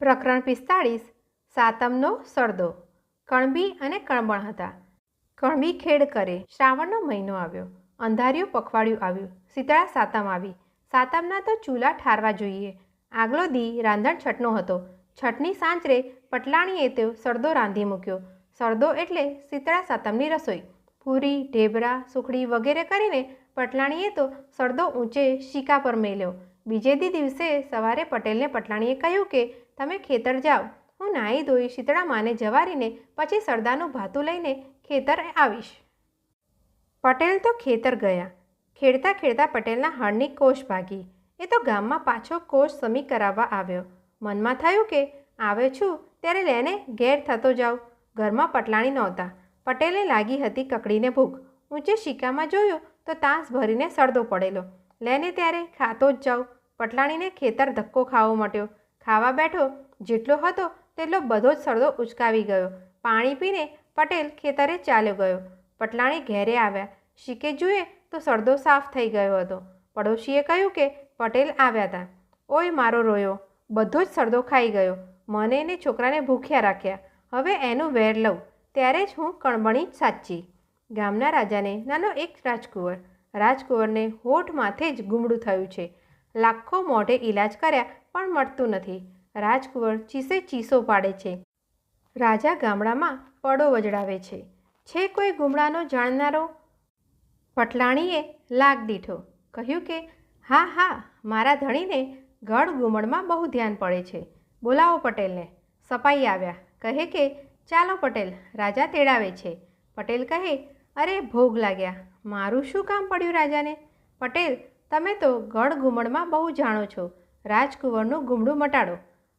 પ્રકરણ પિસ્તાળીસ, સાતમનો સરદો. કણબી અને કણબણ હતા. કણબી ખેડ કરે. શ્રાવણનો મહિનો આવ્યો. અંધારિયું પખવાડિયું આવ્યું. શીતળા સાતમ આવી. સાતમના તો ચૂલા ઠારવા જોઈએ. આગલો દી રાંધણ છઠનો હતો. છઠની સાંજરે પટલાણીએ તેઓ સરદો રાંધી મૂક્યો. સરદો એટલે શીતળા સાતમની રસોઈ. પૂરી, ઢેબરા, સુખડી વગેરે કરીને પટલાણીએ તો સરદો ઊંચે શીકા પર મેલ્યો. બીજે દી દિવસે સવારે પટેલને પટલાણીએ કહ્યું કે, તમે ખેતર જાઓ. હું નાહી ધોઈ શીતળા માને જવારીને પછી સરદાનું ભાતું લઈને ખેતર આવીશ. પટેલ તો ખેતર ગયા. ખેડતા ખેડતા પટેલના હળની કોષ ભાગી. એ તો ગામમાં પાછો કોષ સમી કરાવવા આવ્યો. મનમાં થયું કે, આવે છું, ત્યારે લેને ઘેર થતો જાઉં. ઘરમાં પટલાણી નહોતા. પટેલે લાગી હતી કકડીને ભૂખ. ઊંચે શિકામાં જોયું તો તાસ ભરીને સરદો પડેલો. લેને ત્યારે ખાતો જ જાઉં. પટલાણીને ખેતર ધક્કો ખાવો મટ્યો. ખાવા બેઠો, જેટલો હતો તેટલો બધો જ સરદો ઉચકાવી ગયો. પાણી પીને પટેલ ખેતરે ચાલ્યો ગયો. પટલાણી ઘેરે આવ્યા. શીકે જુએ તો સરદો સાફ થઈ ગયો હતો. પડોશીએ કહ્યું કે પટેલ આવ્યા હતા ઓય, મારો રોયો. બધો જ સરદો ખાઈ ગયો. મને એને છોકરાને ભૂખ્યા રાખ્યા. હવે એનું વેર લઉં. ત્યારે જ હું કણબણી સાચી. ગામના રાજાને નાનો એક રાજકુંવર. રાજકુંવરને હોઠ માથે જ ગુમડું થયું છે. લાખો મોઢે ઈલાજ કર્યા પણ મળતું નથી. રાજકુંવર ચીસે ચીસો પાડે છે. રાજા ગામડામાં પડો વજડાવે છે. છે કોઈ ગુમડાનો જાણનારો? પટલાણીએ લાગ દીઠો. કહ્યું કે, હા હા, મારા ધણીને ગઢ ગુમડમાં બહુ ધ્યાન પડે છે. બોલાવો પટેલને. સપાઈ આવ્યા. કહે કે, ચાલો પટેલ, રાજા તેડાવે છે. પટેલ કહે, અરે, ભોગ લાગ્યા. મારું શું કામ પડ્યું રાજાને? પટેલ તમે તો ગળ ઘૂમણમાં બહુ જાણો છો. રાજકુંવરનું ગુમડું મટાડો.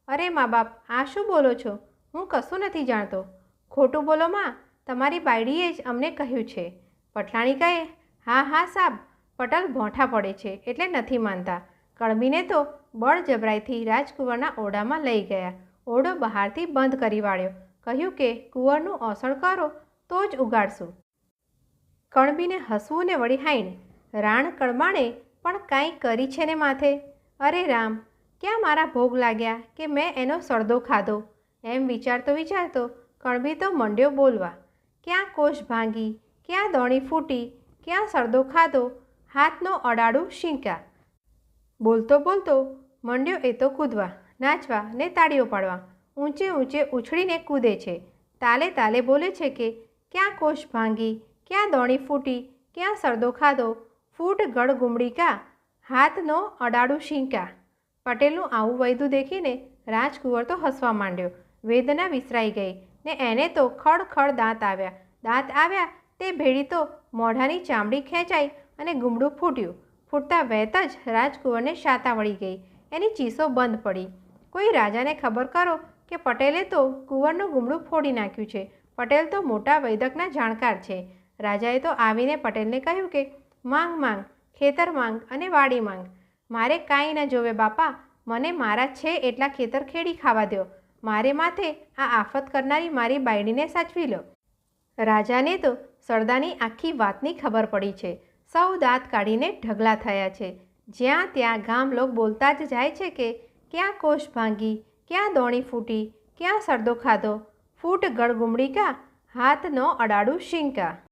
અરે મા બાપ, આ શું બોલો છો? હું કશું નથી જાણતો. ખોટું બોલો માં, તમારી બાયડીએ જ અમને કહ્યું છે. પટલાણી કહે, હા હા, સાબ, પટલ ભોંઠા પડે છે, એટલે નથી માનતા. કણબીને તો બળ જબરાઈથી રાજકુંવરના ઓરડામાં લઈ ગયા. ઓરડો બહારથી બંધ કરી વાળ્યો. કહ્યું કે, કુંવરનું ઓસણ કરો, તો જ ઉગાડશું. કણબીને હસવું ને વળી હાઈણ રાણ કણબાણે પણ કાંઈ કરી છે ને માથે? અરે રામ, ક્યાં મારા ભોગ લાગ્યા કે મેં એનો સળદો ખાધો? એમ વિચારતો વિચારતો કણબી તો મંડ્યો બોલવા. ક્યાં કોષ ભાંગી, ક્યાં દોણી ફૂટી, ક્યાં સરદો ખાધો? હાથનો અડાડું શીંકા બોલતો બોલતો મંડ્યો એ તો કૂદવા, નાચવા ને તાળીઓ પાડવા. ઊંચે ઊંચે ઉછળીને કૂદે છે. તાલે તાલે બોલે છે કે, ક્યાં કોષ ભાંગી, ક્યાં દોણી ફૂટી, ક્યાં સરદો ખાધો? ફૂટ ગળ ગુમડી હાથનો અડાડું શીંકા. પટેલનું આવું વૈધું દેખીને રાજકુંવર તો હસવા માંડ્યો. વેદના વિસરાઈ ગઈ ને એને તો ખડ ખડ દાંત આવ્યા. દાંત આવ્યા તે ભેળી તો મોઢાની ચામડી ખેંચાઈ અને ગુમડું ફૂટ્યું. ફૂટતા વહેત જ રાજકુંવરને શાતા વળી ગઈ. એની ચીસો બંધ પડી. કોઈ રાજાને ખબર કરો કે પટેલે તો કુંવરનું ગુમડું ફોડી નાખ્યું છે. પટેલ તો મોટા વૈદકના જાણકાર છે. રાજાએ તો આવીને પટેલને કહ્યું કે માંગ માંગ, ખેતર માંગ અને વાડી માંગ. મારે કાંઈ ન જોવે બાપા, મને મારા છે એટલા ખેતર ખેડી ખાવા દો મારે માથે આ આફત કરનારી મારી બાયડીને સાચવી લો. રાજાને તો સરદાની આખી વાતની ખબર પડી છે. સૌ દાંત કાઢીને ઢગલા થયા છે. જ્યાં ત્યાં ગામ લોક બોલતા જ જાય છે કે, ક્યાં કોષ ભાંગી, ક્યાં દોણી ફૂટી, ક્યાં સરદો ખાધો? ફૂટ ગળગુમડી હાથનો અડાડું શીંકા